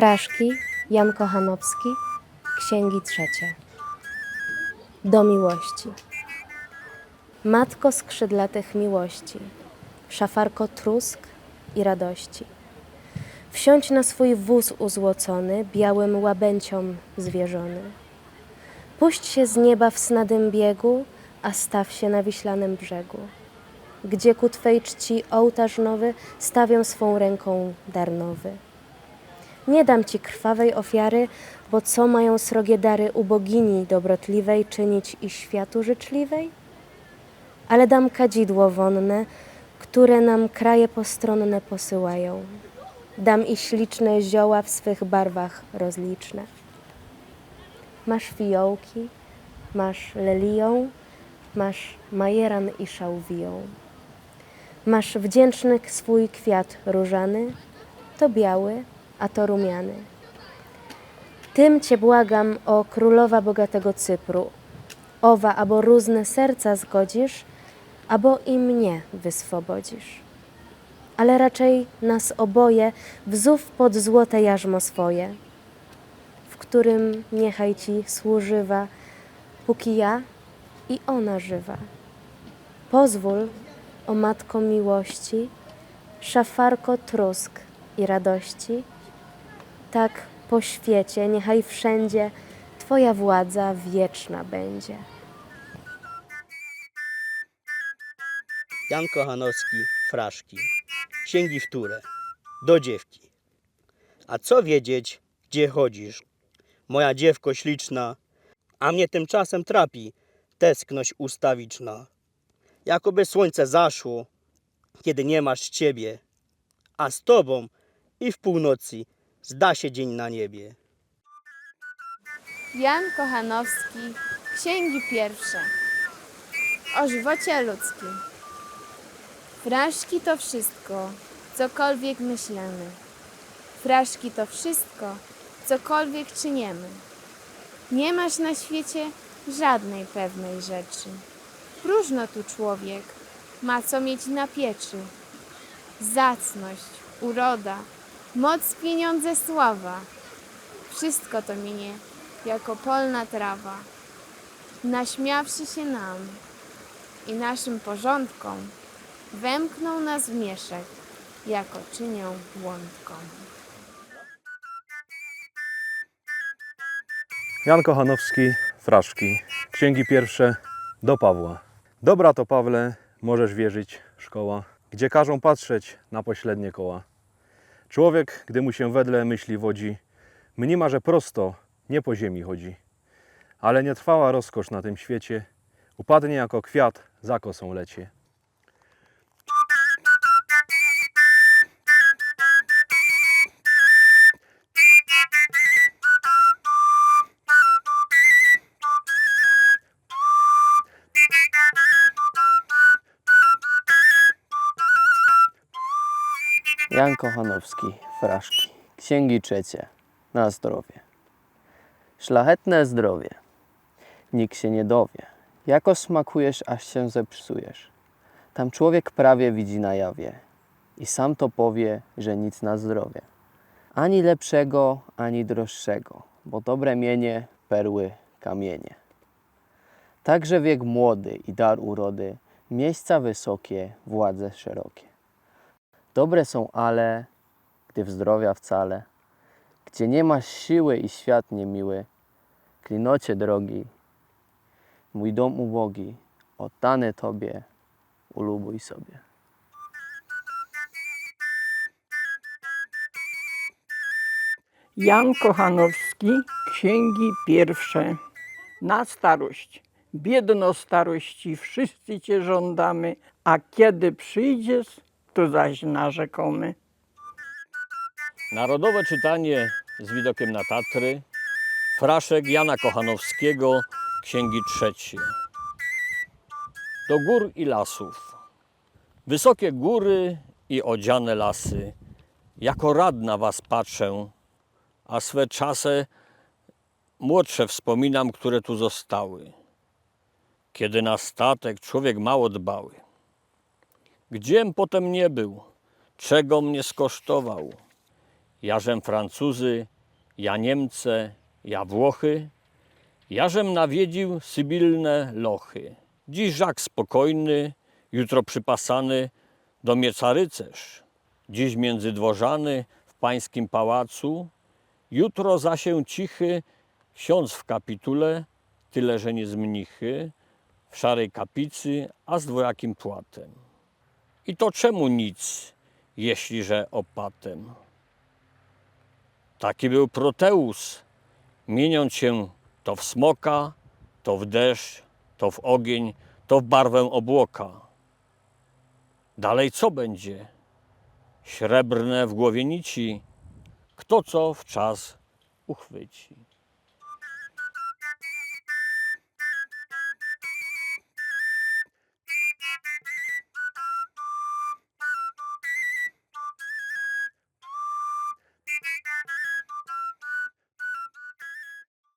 Fraszki, Jan Kochanowski, Księgi trzecie. Do miłości. Matko skrzydlatych miłości, szafarko trusk i radości. Wsiądź na swój wóz uzłocony, białym łabęciom zwierzony. Puść się z nieba w snadym biegu, a staw się na wiślanym brzegu, gdzie ku Twej czci ołtarz nowy stawią swą ręką dar nowy. Nie dam Ci krwawej ofiary, bo co mają srogie dary u bogini dobrotliwej czynić i światu życzliwej? Ale dam kadzidło wonne, które nam kraje postronne posyłają. Dam i śliczne zioła w swych barwach rozliczne. Masz fiołki, masz lelią, masz majeran i szałwiją. Masz wdzięczny swój kwiat różany, to biały, a to rumiany. Tym Cię błagam, o królowa bogatego Cypru, owa albo rózne serca zgodzisz, albo i mnie wyswobodzisz. Ale raczej nas oboje wzów pod złote jarzmo swoje, w którym niechaj Ci służywa, póki ja i ona żywa. Pozwól, o Matko miłości, szafarko trusk i radości, tak po świecie, niechaj wszędzie Twoja władza wieczna będzie. Jan Kochanowski, Fraszki. Księgi wtóre. Do dziewki. A co wiedzieć, gdzie chodzisz? Moja dziewko śliczna, a mnie tymczasem trapi tęskność ustawiczna. Jakoby słońce zaszło, kiedy nie masz ciebie, a z tobą i w północy zda się dzień na niebie. Jan Kochanowski, Księgi pierwsze. O żywocie ludzkim. Fraszki to wszystko, cokolwiek myślemy. Fraszki to wszystko, cokolwiek czyniemy. Nie masz na świecie żadnej pewnej rzeczy. Próżno tu człowiek ma co mieć na pieczy. Zacność, uroda, moc, pieniądze, sława. Wszystko to minie jako polna trawa. Naśmiawszy się nam i naszym porządkom, wemkną nas w mieszek, jako czynią łądką. Jan Kochanowski, Fraszki. Księgi pierwsze do Pawła. Dobra to Pawle, możesz wierzyć, szkoła, gdzie każą patrzeć na pośrednie koła. Człowiek, gdy mu się wedle myśli wodzi, mniema, że prosto, nie po ziemi chodzi. Ale nie trwała rozkosz na tym świecie, upadnie jako kwiat za kosą lecie. Jan Kochanowski, Fraszki. Księgi trzecie. Na zdrowie. Szlachetne zdrowie. Nikt się nie dowie. Jako smakujesz, aż się zepsujesz. Tam człowiek prawie widzi na jawie. I sam to powie, że nic na zdrowie. Ani lepszego, ani droższego, bo dobre mienie, perły, kamienie. Także wiek młody i dar urody, miejsca wysokie, władze szerokie. Dobre są ale, gdy w zdrowia wcale, gdzie nie masz siły i świat niemiły, klinocie drogi, mój dom ubogi, oddany Tobie, ulubuj sobie. Jan Kochanowski, Księgi pierwsze. Na starość. Biedno starości, wszyscy Cię żądamy, a kiedy przyjdziesz, to zaś narzekamy. Narodowe czytanie z widokiem na Tatry. Fraszek Jana Kochanowskiego, Księgi trzecie. Do gór i lasów. Wysokie góry i odziane lasy. Jako rad na was patrzę, a swe czasy młodsze wspominam, które tu zostały. Kiedy na statek człowiek mało dbały. Gdziem potem nie był, czego mnie skosztował. jażem Francuzy, ja Niemce, ja Włochy, jażem nawiedził sybilne lochy. Dziś żak spokojny, jutro przypasany, do mieca rycerz. Dziś międzydworzany w pańskim pałacu, jutro zasię cichy, ksiądz w kapitule, tyle że nie z mnichy, w szarej kapicy, a z dwojakim płatem. I to czemu nic, jeśli że opatem? Taki był Proteus, mieniąc się to w smoka, to w deszcz, to w ogień, to w barwę obłoka. Dalej co będzie? Srebrne w głowie nici, kto co w czas uchwyci.